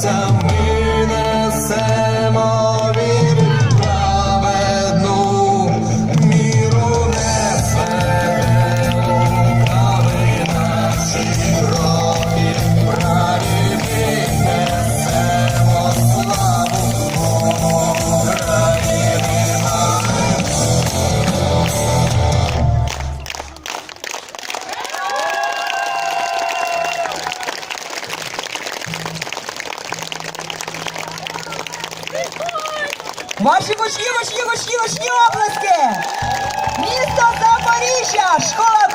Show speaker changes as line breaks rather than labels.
Tell me.
Ваші гучні, гучні, гучні, гучні обласки! Місто Запоріжжя, школа